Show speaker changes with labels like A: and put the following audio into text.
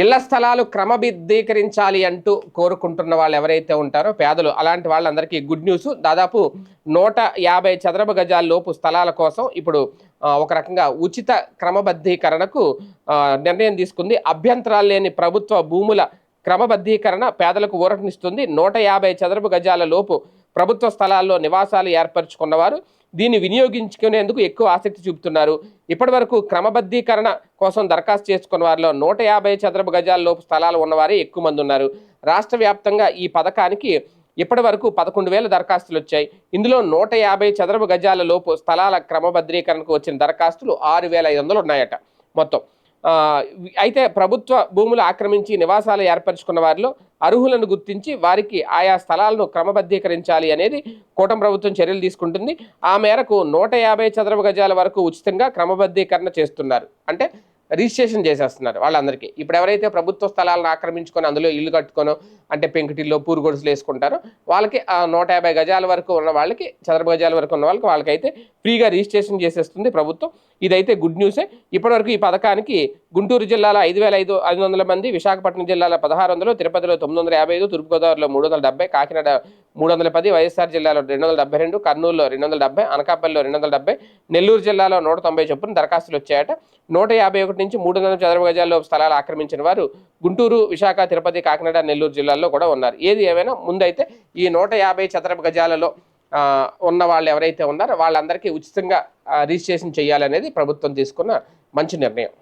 A: ఇళ్ళ స్థలాలు క్రమబద్ధీకరించాలి అంటూ కోరుకుంటున్న వాళ్ళు ఎవరైతే ఉంటారో పేదలు అలాంటి వాళ్ళందరికీ గుడ్ న్యూస్ దాదాపు నూట యాభై చదరపు గజాల లోపు స్థలాల కోసం ఇప్పుడు ఒక రకంగా ఉచిత క్రమబద్ధీకరణకు నిర్ణయం తీసుకుంది. అభ్యంతరాలు లేని ప్రభుత్వ భూముల క్రమబద్ధీకరణ పేదలకు ఊరటనిస్తుంది. నూట యాభై చదరపు గజాల లోపు ప్రభుత్వ స్థలాల్లో నివాసాలు ఏర్పరచుకున్నవారు దీన్ని వినియోగించుకునేందుకు ఎక్కువ ఆసక్తి చూపుతున్నారు. ఇప్పటివరకు క్రమబద్ధీకరణ కోసం దరఖాస్తు చేసుకున్న వారిలో నూట యాభై చదరపు గజాల లోపు స్థలాలు ఉన్నవారే ఎక్కువ మంది ఉన్నారు. రాష్ట్ర వ్యాప్తంగా ఈ పథకానికి ఇప్పటి వరకు పదకొండు వేల దరఖాస్తులు వచ్చాయి. ఇందులో నూట యాభై చదరపు గజాల లోపు స్థలాల క్రమబద్ధీకరణకు వచ్చిన దరఖాస్తులు ఆరు వేల ఐదు వందలు ఉన్నాయట. మొత్తం అయితే ప్రభుత్వ భూములు ఆక్రమించి నివాసాలు ఏర్పరచుకున్న వారిలో అర్హులను గుర్తించి వారికి ఆయా స్థలాలను క్రమబద్ధీకరించాలి అనేది కూటమి ప్రభుత్వం చర్యలు తీసుకుంటుంది. ఆ మేరకు నూట యాభై చదరపు గజాల వరకు ఉచితంగా క్రమబద్ధీకరణ చేస్తున్నారు. అంటే రిజిస్ట్రేషన్ చేసేస్తున్నారు వాళ్ళందరికీ. ఇప్పుడు ఎవరైతే ప్రభుత్వ స్థలాలను ఆక్రమించుకొని అందులో ఇల్లు కట్టుకోనో అంటే పెంకుటిల్లో పూరుగొడుసులు వేసుకుంటారో వాళ్ళకి ఆ నూట యాభై గజాల వరకు ఉన్న వాళ్ళకి చదరపు గజాల వరకు ఉన్న వాళ్ళకి వాళ్ళకైతే ఫ్రీగా రిజిస్ట్రేషన్ చేసేస్తుంది ప్రభుత్వం. ఇదైతే గుడ్ న్యూసే. ఇప్పటివరకు ఈ పథకానికి గుంటూరు జిల్లాలో ఐదు వేల ఐదు ఐదు వందల మంది విశాఖపట్నం జిల్లాలో పదహారు వందలు తిరుపతిలో తొమ్మిది వందల యాభై ఐదు తూర్పుగోదావరిలో మూడు వందల డెబ్బై కాకినాడ మూడు వందల పది వైఎస్ఆర్ జిల్లాలో రెండు వందల డెబ్బై రెండు కర్నూలులో రెండు వందల డెబ్బై అనకాపల్లిలో రెండు వందల డెబ్బై నెల్లూరు జిల్లాలో నూట తొంభై చొప్పున దరఖాస్తులు వచ్చాయట. నూట యాభై ఒకటి నుంచి మూడు వందల చదరపు గజాల్లో స్థలాలు ఆక్రమించిన వారు గుంటూరు విశాఖ తిరుపతి కాకినాడ నెల్లూరు జిల్లాల్లో కూడా ఉన్నారు. ఏది ఏమైనా ముందైతే ఈ నూట యాభై చదరపు గజాలలో ఉన్న వాళ్ళు ఎవరైతే ఉన్నారో వాళ్ళందరికీ ఉచితంగా రిజిస్ట్రేషన్ చేయాలనేది ప్రభుత్వం తీసుకున్న మంచి నిర్ణయం.